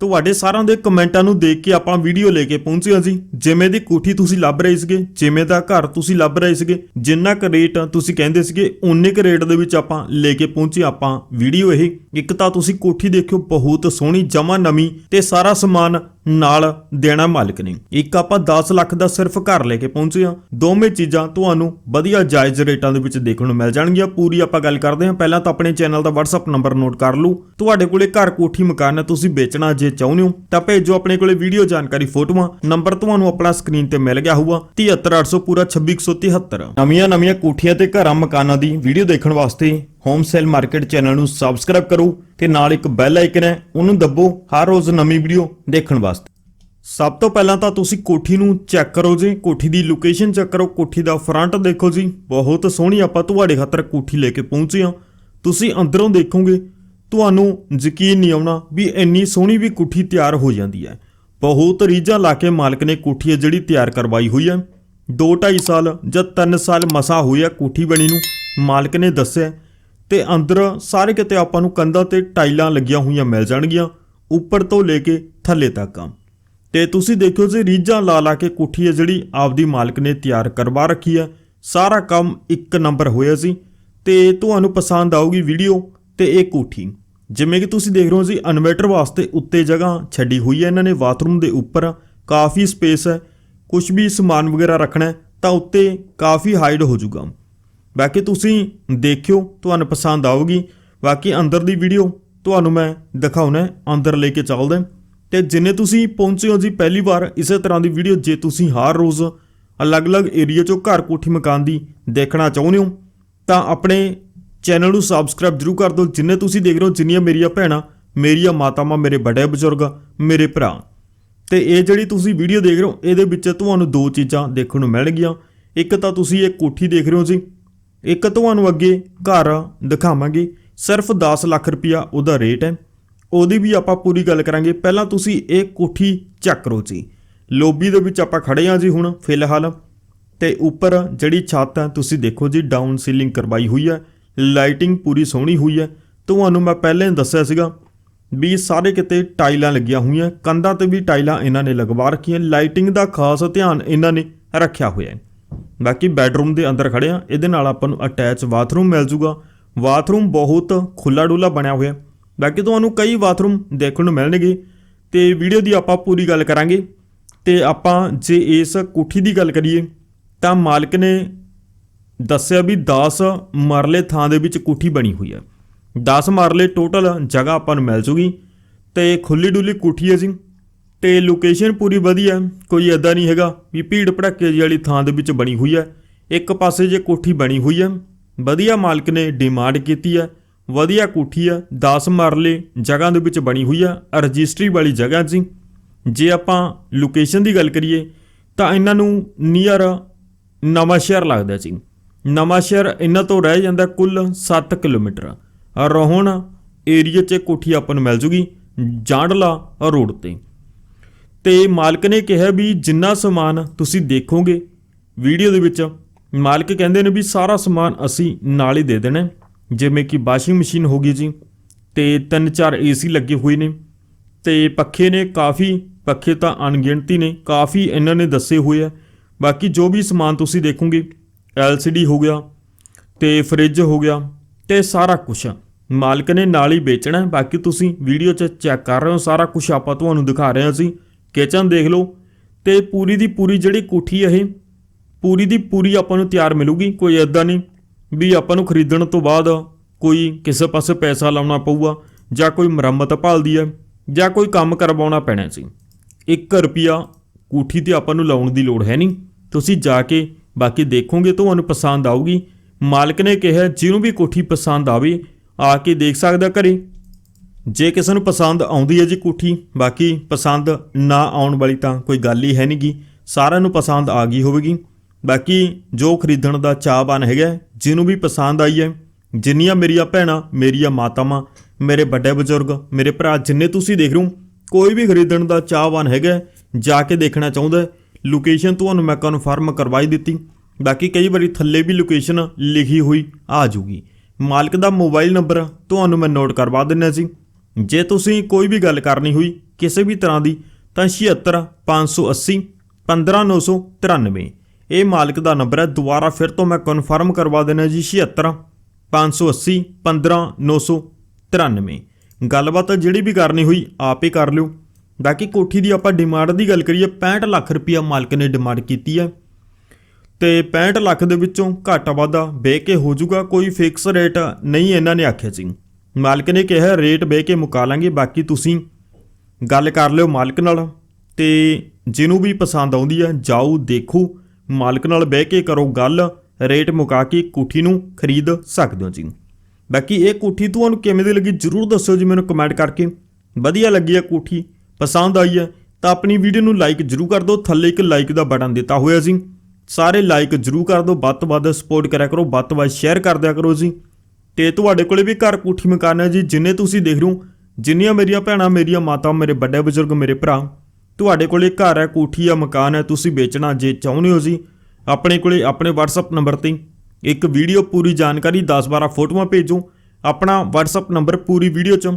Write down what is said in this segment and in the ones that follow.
ਤੁਹਾਡੇ ਸਾਰਿਆਂ ਦੇ ਕਮੈਂਟਾਂ ਨੂੰ ਦੇਖ ਕੇ ਆਪਾਂ ਵੀਡੀਓ ਲੈ ਕੇ ਪਹੁੰਚੇ ਹਾਂ ਜੀ। ਜਿਵੇਂ ਦੀ ਕੋਠੀ ਤੁਸੀਂ ਲੱਭ ਰਹੇ ਸੀਗੇ, ਜਿਵੇਂ ਦਾ ਘਰ ਤੁਸੀਂ ਲੱਭ ਰਹੇ ਸੀਗੇ, ਜਿੰਨਾ ਕੁ ਰੇਟ ਤੁਸੀਂ ਕਹਿੰਦੇ ਸੀਗੇ, ਓਨੇ ਕੁ ਰੇਟ ਦੇ ਵਿੱਚ ਆਪਾਂ ਲੈ ਕੇ ਪਹੁੰਚੇ ਆਪਾਂ ਵੀਡੀਓ ਇਹ। ਇੱਕ ਤਾਂ ਤੁਸੀਂ ਕੋਠੀ ਦੇਖਿਓ, ਬਹੁਤ ਸੋਹਣੀ ਜਮਾ ਨਵੀਂ ਤੇ ਸਾਰਾ ਸਮਾਨ ਨਾਲ ਦੇਣਾ ਮਾਲਕ ਨੇ। ਇੱਕ ਆਪਾਂ 10 ਲੱਖ ਦਾ ਸਿਰਫ ਘਰ ਲੈ ਕੇ ਪਹੁੰਚੇ ਹਾਂ। ਦੋਵੇਂ ਚੀਜ਼ਾਂ ਤੁਹਾਨੂੰ ਵਧੀਆ ਜਾਇਜ਼ ਰੇਟਾਂ ਦੇ ਵਿੱਚ ਦੇਖਣ ਨੂੰ ਮਿਲ ਜਾਣਗੀਆਂ। ਪੂਰੀ ਆਪਾਂ ਗੱਲ ਕਰਦੇ ਹਾਂ। ਪਹਿਲਾਂ ਤਾਂ ਆਪਣੇ ਚੈਨਲ ਦਾ WhatsApp ਨੰਬਰ ਨੋਟ ਕਰ ਲਓ। ਤੁਹਾਡੇ ਕੋਲੇ ਘਰ ਕੋਠੀ ਮਕਾਨ ਹੈ, ਤੁਸੀਂ ਵੇਚਣਾ ਜੇ ਚਾਹੁੰਦੇ ਹੋ, ਤਾਂ ਭੇਜੋ ਆਪਣੇ ਕੋਲੇ ਵੀਡੀਓ ਜਾਣਕਾਰੀ ਫੋਟੋਆਂ। ਨੰਬਰ ਤੁਹਾਨੂੰ ਆਪਣਾ ਸਕਰੀਨ ਤੇ ਮਿਲ ਗਿਆ ਹੋਊਗਾ। 73800 ਪੂਰਾ 26173 ਨਵੀਆਂ ਨਵੀਆਂ ਕੋਠੀਆਂ ਤੇ ਘਰਾਂ ਮਕਾਨਾਂ ਦੀ ਵੀਡੀਓ ਦੇਖਣ ਵਾਸਤੇ ਹੋਮ ਸੇਲ ਮਾਰਕੀਟ ਚੈਨਲ ਨੂੰ ਸਬਸਕ੍ਰਾਈਬ ਕਰੋ ਤੇ ਨਾਲ ਇੱਕ ਬੈਲ ਆਈਕਨ ਹੈ, ਉਹਨੂੰ ਦੱਬੋ ਹਰ ਰੋਜ਼ ਨਵੀਂ ਵੀਡੀਓ ਦੇਖਣ ਵਾਸਤੇ। ਸਭ ਤੋਂ ਪਹਿਲਾਂ ਤਾਂ ਤੁਸੀਂ ਕੋਠੀ ਨੂੰ ਚੈੱਕ ਕਰੋ ਜੀ, ਕੋਠੀ ਦੀ ਲੋਕੇਸ਼ਨ ਚੈੱਕ ਕਰੋ, ਕੋਠੀ ਦਾ ਫਰੰਟ ਦੇਖੋ ਜੀ। ਬਹੁਤ ਸੋਹਣੀ ਆਪਾਂ ਤੁਹਾਡੇ ਖਾਤਰ ਕੋਠੀ ਲੈ ਕੇ ਪਹੁੰਚੇ ਹਾਂ। ਤੁਸੀਂ ਅੰਦਰੋਂ ਦੇਖੋਗੇ, ਤੁਹਾਨੂੰ ਯਕੀਨ ਨਹੀਂ ਆਉਣਾ ਵੀ ਇੰਨੀ ਸੋਹਣੀ ਵੀ ਕੋਠੀ ਤਿਆਰ ਹੋ ਜਾਂਦੀ ਹੈ। ਬਹੁਤ ਰੀਝਾਂ ਲਾ ਕੇ ਮਾਲਕ ਨੇ ਕੋਠੀ ਹੈ ਜਿਹੜੀ ਤਿਆਰ ਕਰਵਾਈ ਹੋਈ ਹੈ। 2.5 ਸਾਲ ਜਾਂ 3 ਸਾਲ ਮਸਾ ਹੋਇਆ ਕੋਠੀ ਬਣੀ ਨੂੰ। ਮਾਲਕ ਨੇ ਦੱਸਿਆ ਤੇ ਅੰਦਰ ਸਾਰੇ ਕਿਤੇ ਆਪਾਂ ਨੂੰ ਕੰਧਾਂ ਤੇ ਟਾਈਲਾਂ ਲੱਗੀਆਂ ਹੋਈਆਂ ਮਿਲ ਜਾਣਗੀਆਂ, ਉੱਪਰ ਤੋਂ ਲੈ ਕੇ ਥੱਲੇ ਤੱਕ। ਤੇ ਤੁਸੀਂ ਦੇਖਿਓ ਜੀ, ਰੀਝਾਂ ਲਾ ਲਾ ਕੇ ਕੋਠੀ ਹੈ ਜਿਹੜੀ ਆਪਦੀ ਮਾਲਕ ਨੇ ਤਿਆਰ ਕਰਵਾ ਰੱਖੀ ਹੈ। ਸਾਰਾ ਕੰਮ ਇੱਕ ਨੰਬਰ ਹੋਇਆ ਸੀ। ਤੇ ਤੁਹਾਨੂੰ ਪਸੰਦ ਆਊਗੀ ਵੀਡੀਓ ਤੇ ਇਹ ਕੋਠੀ। ਜਿਵੇਂ ਕਿ ਤੁਸੀਂ ਦੇਖ ਰਹੇ ਹੋ ਜੀ, ਇਨਵਰਟਰ ਵਾਸਤੇ ਉੱਤੇ ਜਗ੍ਹਾ ਛੱਡੀ ਹੋਈ ਹੈ। ਇਹਨਾਂ ਨੇ ਬਾਥਰੂਮ ਦੇ ਉੱਪਰ ਕਾਫੀ ਸਪੇਸ ਹੈ। ਕੁਝ ਵੀ ਸਮਾਨ ਵਗੈਰਾ ਰੱਖਣਾ ਤਾਂ ਉੱਤੇ ਕਾਫੀ ਹਾਈਡ ਹੋ ਜਾਊਗਾ। ਬਾਕੀ ਤੁਸੀਂ ਦੇਖਿਓ, ਤੁਹਾਨੂੰ ਪਸੰਦ ਆਊਗੀ। ਬਾਕੀ ਅੰਦਰ ਦੀ ਵੀਡੀਓ ਤੁਹਾਨੂੰ ਮੈਂ ਦਿਖਾਉਣਾ ਅੰਦਰ ਲੈ ਕੇ ਚੱਲਦਾ ਤੇ ਜਿੰਨੇ ਤੁਸੀਂ ਪਹੁੰਚੇ ਹੋ ਜੀ ਪਹਿਲੀ ਵਾਰ, ਇਸੇ ਤਰ੍ਹਾਂ ਦੀ ਵੀਡੀਓ ਜੇ ਤੁਸੀਂ ਹਰ ਰੋਜ਼ ਅਲੱਗ-ਅਲੱਗ ਏਰੀਆ ਚੋਂ ਘਰ ਕੋਠੀ ਮਕਾਨ ਦੀ ਦੇਖਣਾ ਚਾਹੁੰਦੇ ਹੋ, ਤਾਂ ਆਪਣੇ ਚੈਨਲ ਨੂੰ ਸਬਸਕ੍ਰਾਈਬ ਜਰੂਰ ਕਰ ਦਿਓ। ਜਿੰਨੇ ਤੁਸੀਂ ਦੇਖ ਰਹੇ ਹੋ, ਜਿੰਨੀਆਂ ਮੇਰੀਆਂ ਭੈਣਾਂ, ਮੇਰੀਆਂ ਮਾਤਾਵਾਂ, ਮੇਰੇ ਵੱਡੇ ਬਜ਼ੁਰਗ, ਮੇਰੇ ਭਰਾ। ਤੇ ਇਹ ਜਿਹੜੀ ਤੁਸੀਂ ਵੀਡੀਓ ਦੇਖ ਰਹੇ ਹੋ, ਇਹਦੇ ਵਿੱਚ ਤੁਹਾਨੂੰ ਦੋ ਚੀਜ਼ਾਂ ਦੇਖਣ ਨੂੰ ਮਿਲਣਗੀਆਂ। ਇੱਕ ਤਾਂ ਤੁਸੀਂ ਇਹ ਕੋਠੀ ਦੇਖ ਰਹੇ ਹੋ ਜੀ ਇੱਕ ਤੁਹਾਨੂੰ ਅੱਗੇ ਘਰ ਦਿਖਾਵਾਂਗੇ। ਸਿਰਫ 10 ਲੱਖ ਰੁਪਇਆ ਉਹਦਾ ਰੇਟ ਹੈ। ਉਹਦੀ ਵੀ ਆਪਾਂ ਪੂਰੀ ਗੱਲ ਕਰਾਂਗੇ। ਪਹਿਲਾਂ ਤੁਸੀਂ ਇਹ ਕੋਠੀ ਚੈੱਕ ਜੀ। ਲੋਬੀ ਦੇ ਵਿੱਚ ਆਪਾਂ ਖੜੇ ਹਾਂ ਜੀ ਹੁਣ, ਫਿਲਹਾਲ। ਤੇ ਉੱਪਰ ਜਿਹੜੀ ਛੱਤ ਹੈ, ਤੁਸੀਂ ਦੇਖੋ ਜੀ ਡਾਊਨ ਸੀਲਿੰਗ ਕਰਵਾਈ ਹੋਈ ਹੈ। ਲਾਈਟਿੰਗ ਪੂਰੀ ਸੋਹਣੀ ਹੋਈ ਹੈ। ਤੁਹਾਨੂੰ ਮੈਂ ਪਹਿਲਾਂ ਹੀ ਦੱਸਿਆ ਸੀਗਾ ਵੀ ਸਾਰੇ ਕਿਤੇ ਟਾਈਲਾਂ ਲੱਗੀਆਂ ਹੋਈਆਂ। ਕੰਧਾਂ ਤੇ ਵੀ ਟਾਈਲਾਂ ਇਹਨਾਂ ਨੇ ਲਗਵਾ ਰੱਖੀਆਂ। ਲਾਈਟਿੰਗ ਦਾ ਖਾਸ ਧਿਆਨ ਇਹਨਾਂ ਨੇ ਰੱਖਿਆ ਹੋਇਆ ਹੈ। ਬਾਕੀ ਬੈਡਰੂਮ ਦੇ ਅੰਦਰ ਖੜੇ ਆ ਇਹਦੇ ਨਾਲ ਆਪਾਂ ਨੂੰ ਅਟੈਚ ਬਾਥਰੂਮ ਮਿਲ ਜੂਗਾ। ਬਾਥਰੂਮ ਬਹੁਤ ਖੁੱਲਾ ਡੁੱਲਾ ਬਣਿਆ ਹੋਇਆ। ਬਾਕੀ ਤੁਹਾਨੂੰ ਕਈ ਬਾਥਰੂਮ ਦੇਖਣ ਨੂੰ ਮਿਲਣਗੇ ਤੇ ਵੀਡੀਓ ਦੀ ਆਪਾਂ ਪੂਰੀ ਗੱਲ ਕਰਾਂਗੇ। ਤੇ ਆਪਾਂ ਜੇ ਇਸ ਕੋਠੀ ਦੀ ਗੱਲ ਕਰੀਏ, ਤਾਂ ਮਾਲਕ ਨੇ ਦੱਸਿਆ ਵੀ 10 ਮਰਲੇ ਥਾਂ ਦੇ ਵਿੱਚ ਕੋਠੀ ਬਣੀ ਹੋਈ ਹੈ। 10 ਮਰਲੇ ਟੋਟਲ ਜਗ੍ਹਾ ਆਪਾਂ ਨੂੰ ਮਿਲ ਜੂਗੀ। ਤੇ ਖੁੱਲੀ ਡੁੱਲੀ ਕੋਠੀ ਹੈ ਜੀ। ਤੇ ਲੋਕੇਸ਼ਨ ਪੂਰੀ ਵਧੀਆ, ਕੋਈ ਐਦਾਂ ਨਹੀਂ ਹੈਗਾ ਵੀ ਭੀੜ ਭੜੱਕੇ ਜਿਹੀ ਵਾਲੀ ਥਾਂ ਦੇ ਵਿੱਚ ਬਣੀ ਹੋਈ ਹੈ। ਇੱਕ ਪਾਸੇ ਜੇ ਕੋਠੀ ਬਣੀ ਹੋਈ ਹੈ, ਵਧੀਆ ਮਾਲਕ ਨੇ ਡਿਮਾਂਡ ਕੀਤੀ ਹੈ, ਵਧੀਆ ਕੋਠੀ ਹੈ 10 ਮਰਲੇ ਜਗ੍ਹਾ ਦੇ ਵਿੱਚ ਬਣੀ ਹੋਈ ਹੈ ਰਜਿਸਟਰੀ ਵਾਲੀ ਜਗ੍ਹਾ ਜੀ। ਜੇ ਆਪਾਂ ਲੋਕੇਸ਼ਨ ਦੀ ਗੱਲ ਕਰੀਏ, ਤਾਂ ਇਹਨਾਂ ਨੂੰ ਨੀਅਰ ਨਵਾਂ ਸ਼ਹਿਰ ਲੱਗਦਾ ਸੀ ਨਵਾਂ ਸ਼ਹਿਰ ਇਹਨਾਂ ਤੋਂ ਰਹਿ ਜਾਂਦਾ ਕੁੱਲ 7 ਕਿਲੋਮੀਟਰ। ਰੋਹਣ ਏਰੀਆ 'ਚ ਕੋਠੀ ਆਪਾਂ ਨੂੰ ਮਿਲ ਜੂਗੀ, ਜਾਂਡਲਾ ਰੋਡ ਤੇ। ਤੇ ਮਾਲਕ ਨੇ ਕਿਹਾ ਵੀ ਜਿੰਨਾ ਸਮਾਨ ਤੁਸੀਂ ਦੇਖੋਗੇ, ਵੀਡੀਓ ਦੇ ਵਿੱਚ ਮਾਲਕ ਕਹਿੰਦੇ ਨੇ ਵੀ ਸਾਰਾ ਸਮਾਨ ਅਸੀਂ ਨਾਲ ਹੀ ਦੇ ਦੇਣਾ ਜਿਵੇਂ ਕਿ ਵਾਸ਼ਿੰਗ ਮਸ਼ੀਨ ਹੋ ਗਈ ਜੀ, ਤੇ ਤਿੰਨ ਚਾਰ ਏਸੀ ਲੱਗੇ ਹੋਏ ਨੇ, ਤੇ ਪੱਖੇ ਨੇ ਕਾਫੀ, ਪੱਖੇ ਤਾਂ ਅਣਗਿਣਤੀ ਨੇ, ਕਾਫੀ ਇਹਨਾਂ ਨੇ ਦੱਸੇ ਹੋਏ ਆ। ਬਾਕੀ ਜੋ ਵੀ ਸਮਾਨ ਤੁਸੀਂ ਦੇਖੋਗੇ LCD ਹੋ ਗਿਆ, ਤੇ ਫ੍ਰਿਜ ਹੋ ਗਿਆ, ਤੇ ਸਾਰਾ ਕੁਝ ਮਾਲਕ ਨੇ ਨਾਲ ਹੀ ਵੇਚਣਾ ਬਾਕੀ ਤੁਸੀਂ ਵੀਡੀਓ 'ਚ ਚੈੱਕ ਕਰ ਰਹੇ ਹੋ, ਸਾਰਾ ਕੁਝ ਆਪਾਂ ਤੁਹਾਨੂੰ ਦਿਖਾ ਰਹੇ ਹਾਂ ਅਸੀਂ। ਕਿਚਨ ਦੇਖ ਲਓ, ਤੇ ਪੂਰੀ ਦੀ ਪੂਰੀ ਜਿਹੜੀ ਕੋਠੀ ਹੈ ਇਹ, ਪੂਰੀ ਦੀ ਪੂਰੀ ਆਪਾਂ ਨੂੰ ਤਿਆਰ ਮਿਲੂਗੀ, ਕੋਈ ਐਦਾਂ ਨਹੀਂ ਵੀ ਆਪਾਂ ਨੂੰ ਖਰੀਦਣ ਤੋਂ ਬਾਅਦ ਕੋਈ ਕਿਸੇ ਪਾਸੇ ਪੈਸਾ ਲਾਉਣਾ ਪਊਗਾ, ਜਾਂ ਕੋਈ ਮੁਰੰਮਤ ਭਾਲਦੀ ਹੈ ਜਾਂ ਕੋਈ ਕੰਮ ਕਰਵਾਉਣਾ ਪੈਣਾ ਸੀ। 1 ਰੁਪਿਆ ਕੋਠੀ ਤੇ ਆਪਾਂ ਨੂੰ ਲਾਉਣ ਦੀ ਲੋੜ ਹੈ ਨਹੀਂ। ਤੁਸੀਂ ਜਾ ਕੇ ਬਾਕੀ ਦੇਖੋਗੇ, ਤੁਹਾਨੂੰ ਪਸੰਦ ਆਊਗੀ। ਮਾਲਕ ਨੇ ਕਿਹਾ, ਜਿਹਨੂੰ ਵੀ ਕੋਠੀ ਪਸੰਦ ਆਵੇ, ਆ ਕੇ ਦੇਖ ਸਕਦਾ ਘਰੇ। ਜੇ ਕਿਸੇ ਨੂੰ ਪਸੰਦ ਆਉਂਦੀ ਹੈ ਜੀ ਕੋਠੀ, ਬਾਕੀ ਪਸੰਦ ਨਾ ਆਉਣ ਵਾਲੀ ਤਾਂ ਕੋਈ ਗੱਲ ਹੀ ਹੈ ਨਹੀਂਗੀ ਸਾਰਿਆਂ ਨੂੰ ਪਸੰਦ ਆ ਗਈ ਹੋਵੇਗੀ। ਬਾਕੀ ਜੋ ਖਰੀਦਣ ਦਾ ਚਾਹਵਾਨ ਹੈਗਾ, ਜਿਹਨੂੰ ਵੀ ਪਸੰਦ ਆਈ ਹੈ, ਜਿੰਨੀਆਂ ਮੇਰੀਆਂ ਭੈਣਾਂ, ਮੇਰੀਆਂ ਮਾਤਾਵਾਂ, ਮੇਰੇ ਵੱਡੇ ਬਜ਼ੁਰਗ, ਮੇਰੇ ਭਰਾ ਜਿੰਨੇ ਤੁਸੀਂ ਦੇਖ ਰਹੇ ਹੋ, ਕੋਈ ਵੀ ਖਰੀਦਣ ਦਾ ਚਾਹਵਾਨ ਹੈਗਾ, ਜਾ ਕੇ ਦੇਖਣਾ ਚਾਹੁੰਦਾ ਲੋਕੇਸ਼ਨ ਤੁਹਾਨੂੰ ਮੈਂ ਕਨਫਰਮ ਕਰਵਾਈ ਦਿੱਤੀ। ਬਾਕੀ ਕਈ ਵਾਰੀ ਥੱਲੇ ਵੀ ਲੋਕੇਸ਼ਨ ਲਿਖੀ ਹੋਈ ਆ ਜੂਗੀ ਮਾਲਕ ਦਾ ਮੋਬਾਈਲ ਨੰਬਰ ਤੁਹਾਨੂੰ ਮੈਂ ਨੋਟ ਕਰਵਾ ਦਿੰਨਾ ਸੀ ਜੇ ਤੁਸੀਂ ਕੋਈ ਵੀ ਗੱਲ ਕਰਨੀ ਹੋਈ ਕਿਸੇ ਵੀ ਤਰ੍ਹਾਂ ਦੀ, ਤਾਂ 76 580 15993 ਇਹ ਮਾਲਕ ਦਾ ਨੰਬਰ ਹੈ। ਦੁਬਾਰਾ ਫਿਰ ਤੋਂ ਮੈਂ ਕਨਫਰਮ ਕਰਵਾ ਦੇਣਾ ਜੀ 76 580 15993 ਗੱਲਬਾਤ ਜਿਹੜੀ ਵੀ ਕਰਨੀ ਹੋਈ, ਆਪ ਹੀ ਕਰ ਲਿਓ। ਬਾਕੀ ਕੋਠੀ ਦੀ ਆਪਾਂ ਡਿਮਾਂਡ ਦੀ ਗੱਲ ਕਰੀਏ 65 ਲੱਖ ਰੁਪਇਆ ਮਾਲਕ ਨੇ ਡਿਮਾਂਡ ਕੀਤੀ ਹੈ। ਤੇ 65 ਲੱਖ ਦੇ ਵਿੱਚੋਂ ਘਾਟਾ ਵਾਧਾ ਬਹਿ ਕੇ ਹੋ ਜਾਊਗਾ, ਕੋਈ ਫਿਕਸ ਰੇਟ ਨਹੀਂ ਇਹਨਾਂ ਨੇ ਆਖਿਆ ਸੀ। ਮਾਲਕ ਨੇ ਕਿਹਾ, ਰੇਟ ਬਹਿ ਕੇ ਮੁਕਾ ਲਾਂਗੇ, ਬਾਕੀ ਤੁਸੀਂ ਗੱਲ ਕਰ ਲਿਓ ਮਾਲਕ ਨਾਲ ਤੇ ਜਿਹਨੂੰ ਵੀ ਪਸੰਦ ਆਉਂਦੀ ਹੈ ਜਾਓ, ਦੇਖੋ। ਮਾਲਕ ਨਾਲ ਬਹਿ ਕੇ ਕਰੋ ਗੱਲ, ਰੇਟ ਮੁਕਾ ਕੇ ਕੋਠੀ ਨੂੰ ਖਰੀਦ ਸਕਦੇ ਹੋ ਜੀ। ਬਾਕੀ ਇਹ ਕੋਠੀ ਤੁਹਾਨੂੰ ਕਿਵੇਂ ਦੀ ਲੱਗੀ ਜਰੂਰ ਦੱਸਿਓ ਜੀ ਮੈਨੂੰ ਕਮੈਂਟ ਕਰਕੇ। ਵਧੀਆ ਲੱਗੀ ਹੈ ਕੋਠੀ, ਪਸੰਦ ਆਈ ਹੈ ਤਾਂ ਆਪਣੀ ਵੀਡੀਓ ਨੂੰ ਲਾਈਕ ਜਰੂਰ ਕਰ ਦਿਓ, ਥੱਲੇ ਇੱਕ ਲਾਈਕ ਦਾ ਬਟਨ ਦਿੱਤਾ ਹੋਇਆ ਜੀ। ਸਾਰੇ ਲਾਈਕ ਜਰੂਰ ਕਰ ਦਿਓ, ਵੱਧ ਤੋਂ ਵੱਧ ਸਪੋਰਟ ਕਰਿਆ ਕਰੋ, ਵੱਧ ਤੋਂ ਵੱਧ ਸ਼ੇਅਰ ਕਰ ਦਿਆ ਕਰੋ ਜੀ। ਤੇ ਤੁਹਾਡੇ ਕੋਲੇ ਵੀ ਘਰ ਕੋਠੀ ਮਕਾਨ ਹੈ ਜੀ, ਜਿੰਨੇ ਤੁਸੀਂ ਦੇਖ ਰਹੇ ਹੋ, ਜਿੰਨੀਆਂ ਮੇਰੀਆਂ ਭੈਣਾਂ, ਮੇਰੀਆਂ ਮਾਤਾ, ਮੇਰੇ ਵੱਡੇ ਬਜ਼ੁਰਗ, ਮੇਰੇ ਭਰਾ, ਤੁਹਾਡੇ ਕੋਲੇ ਘਰ ਹੈ, ਕੋਠੀ ਆ ਮਕਾਨ ਹੈ, ਤੁਸੀਂ ਵੇਚਣਾ ਜੇ ਚਾਹੁੰਦੇ ਹੋ ਜੀ, ਆਪਣੇ ਕੋਲੇ ਆਪਣੇ WhatsApp ਨੰਬਰ ਤੇ ਇੱਕ ਵੀਡੀਓ ਪੂਰੀ ਜਾਣਕਾਰੀ 10-12 ਫੋਟੋਆਂ ਭੇਜੋ, ਆਪਣਾ WhatsApp ਨੰਬਰ ਪੂਰੀ ਵੀਡੀਓ 'ਚ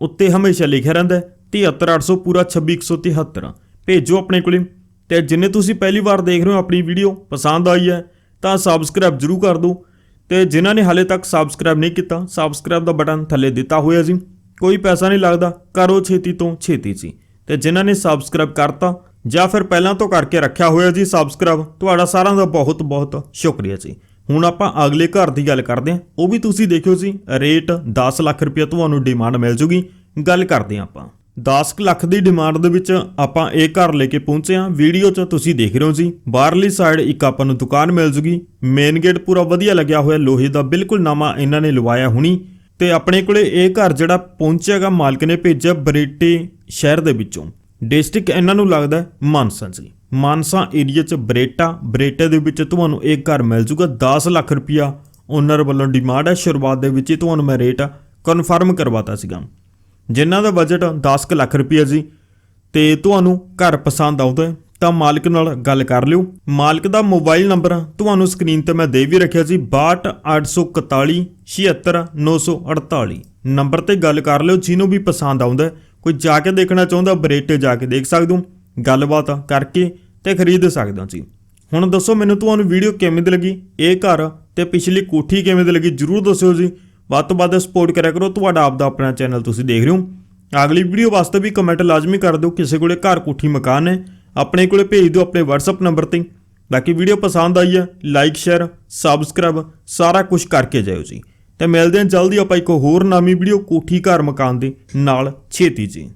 ਉੱਤੇ ਹਮੇਸ਼ਾ ਲਿਖਿਆ ਰਹਿੰਦਾ ਹੈ 73800 ਪੂਰਾ 26173 ਭੇਜੋ ਆਪਣੇ ਕੋਲੇ, ਤੇ ਜਿੰਨੇ ਤੁਸੀਂ ਪਹਿਲੀ ਵਾਰ ਦੇਖ ਰਹੇ ਹੋ ਆਪਣੀ ਵੀਡੀਓ, ਪਸੰਦ ਆਈ ਹੈ, ਤਾਂ ਸਬਸਕ੍ਰਾਈਬ ਜਰੂਰ ਕਰ ਦਿਓ ਤੇ ਜਿਨ੍ਹਾਂ ਨੇ ਹਾਲੇ ਤੱਕ ਸਬਸਕ੍ਰਾਈਬ ਨਹੀਂ ਕੀਤਾ ਸਬਸਕ੍ਰਾਈਬ ਦਾ ਬਟਨ ਥੱਲੇ ਦਿੱਤਾ ਹੋਇਆ ਜੀ ਕੋਈ ਪੈਸਾ ਨਹੀਂ ਲੱਗਦਾ ਕਰੋ ਛੇਤੀ ਤੋਂ ਛੇਤੀ ਜੀ ਤੇ ਜਿਨ੍ਹਾਂ ਨੇ ਸਬਸਕ੍ਰਾਈਬ ਕਰਤਾ, ਜਾਂ ਫਿਰ ਪਹਿਲਾਂ ਤੋਂ ਕਰਕੇ ਰੱਖਿਆ ਹੋਇਆ ਜੀ ਸਬਸਕ੍ਰਾਈਬ ਤੁਹਾਡਾ ਸਾਰਿਆਂ ਦਾ ਬਹੁਤ ਬਹੁਤ ਸ਼ੁਕਰੀਆ ਜੀ। ਹੁਣ ਆਪਾਂ ਅਗਲੇ ਘਰ ਦੀ ਗੱਲ ਕਰਦੇ ਹਾਂ। ਉਹ ਵੀ ਤੁਸੀਂ ਦੇਖਿਓ ਜੀ, ਰੇਟ 10 ਲੱਖ ਰੁਪਏ ਤੁਹਾਨੂੰ ਡਿਮਾਂਡ ਮਿਲ ਜੂਗੀ। ਗੱਲ ਕਰਦੇ ਹਾਂ ਆਪਾਂ। 10 ਕੁ ਲੱਖ ਦੀ ਡਿਮਾਂਡ ਦੇ ਵਿੱਚ ਆਪਾਂ ਇਹ ਘਰ ਲੈ ਕੇ ਪਹੁੰਚੇ ਹਾਂ। ਵੀਡੀਓ 'ਚ ਤੁਸੀਂ ਦੇਖ ਰਹੇ ਹੋ ਜੀ। ਬਾਹਰਲੀ ਸਾਈਡ ਇੱਕ ਆਪਾਂ ਨੂੰ ਦੁਕਾਨ ਮਿਲ ਜੂਗੀ। ਮੇਨ ਗੇਟ ਪੂਰਾ ਵਧੀਆ ਲੱਗਿਆ ਹੋਇਆ। ਲੋਹੇ ਦਾ ਬਿਲਕੁਲ ਨਵਾਂ ਇਹਨਾਂ ਨੇ ਲਵਾਇਆ ਹੁਣੀ। ਤੇ ਆਪਣੇ ਕੋਲੇ ਇਹ ਘਰ ਜਿਹੜਾ ਪਹੁੰਚਿਆਗਾ ਮਾਲਕ ਨੇ ਭੇਜਿਆ ਬਰੇਟੇ ਸ਼ਹਿਰ ਦੇ ਵਿੱਚੋਂ। ਡਿਸਟ੍ਰਿਕਟ ਇਹਨਾਂ ਨੂੰ ਲੱਗਦਾ ਮਾਨਸਾ ਜੀ। ਮਾਨਸਾ ਏਰੀਆ 'ਚ ਬਰੇਟਾ, ਬਰੇਟੇ ਦੇ ਵਿੱਚ ਤੁਹਾਨੂੰ ਇਹ ਘਰ ਮਿਲ ਜੂਗਾ। 10 ਲੱਖ ਰੁਪਿਆ ਓਨਰ ਵੱਲੋਂ ਡਿਮਾਂਡ ਹੈ। ਸ਼ੁਰੂਆਤ ਦੇ ਵਿੱਚ ਹੀ ਤੁਹਾਨੂੰ ਮੈਂ ਰੇਟ ਕਨਫਰਮ ਕਰਵਾਤਾ ਸੀਗਾ। ਜਿਨ੍ਹਾਂ ਦਾ ਬਜਟ 10 ਕੁ ਲੱਖ ਰੁਪਿਆ ਜੀ, ਤੇ ਤੁਹਾਨੂੰ ਘਰ ਪਸੰਦ ਆਉਂਦਾ, ਤਾਂ ਮਾਲਕ ਨਾਲ ਗੱਲ ਕਰ ਲਿਓ। ਮਾਲਕ ਦਾ ਮੋਬਾਈਲ ਨੰਬਰ ਤੁਹਾਨੂੰ ਸਕਰੀਨ ਤੇ ਮੈਂ ਦੇ ਵੀ ਰੱਖਿਆ ਸੀ 6284 76948 ਨੰਬਰ ਤੇ ਗੱਲ ਕਰ ਲਿਓ, ਜਿਹਨੂੰ ਵੀ ਪਸੰਦ ਆਉਂਦਾ, ਕੋਈ ਜਾ ਕੇ ਦੇਖਣਾ ਚਾਹੁੰਦਾ, ਬਰੇਟੇ ਜਾ ਕੇ ਦੇਖ ਸਕਦੇ ਹੋ। ਗੱਲਬਾਤ ਕਰਕੇ ਤੇ ਖਰੀਦ ਸਕਦੇ ਹੋ ਜੀ। ਹੁਣ ਦੱਸੋ, ਮੈਨੂੰ ਤੁਹਾਨੂੰ ਵੀਡੀਓ ਕਿਵੇਂ ਦੀ ਲੱਗੀ? ਇਹ ਘਰ ਤੇ ਪਿਛਲੀ ਕੋਠੀ ਕਿਵੇਂ ਦੀ ਲੱਗੀ? ਜਰੂਰ ਦੱਸਿਓ ਜੀ। ਵੱਧ ਤੋਂ ਵੱਧ ਸਪੋਰਟ ਕਰਿਆ ਕਰੋ। ਤੁਹਾਡਾ ਆਪਦਾ ਆਪਣਾ ਚੈਨਲ ਤੁਸੀਂ ਦੇਖ ਰਹੇ ਹੋ। ਅਗਲੀ ਵੀਡੀਓ ਵਾਸਤੇ ਵੀ ਕਮੈਂਟ ਲਾਜ਼ਮੀ ਕਰ ਦਿਓ। ਕਿਸੇ ਕੋਲੇ ਘਰ ਕੋਠੀ ਮਕਾਨ ਹੈ, ਆਪਣੇ ਕੋਲੇ ਭੇਜ ਦਿਓ ਆਪਣੇ WhatsApp ਨੰਬਰ ਤੇ। ਬਾਕੀ ਵੀਡੀਓ ਪਸੰਦ ਆਈ ਹੈ ਲਾਈਕ ਸ਼ੇਅਰ ਸਬਸਕ੍ਰਾਈਬ ਸਾਰਾ ਕੁਝ ਕਰਕੇ ਜਾਇਓ ਜੀ। ਤੇ ਮਿਲਦੇ ਹਾਂ ਜਲਦੀ ਆਪਾਂ ਇੱਕ ਹੋਰ ਨਵੀਂ ਵੀਡੀਓ ਕੋਠੀ ਘਰ ਮਕਾਨ ਦੇ ਨਾਲ। ਛੇਤੀ ਜੀ।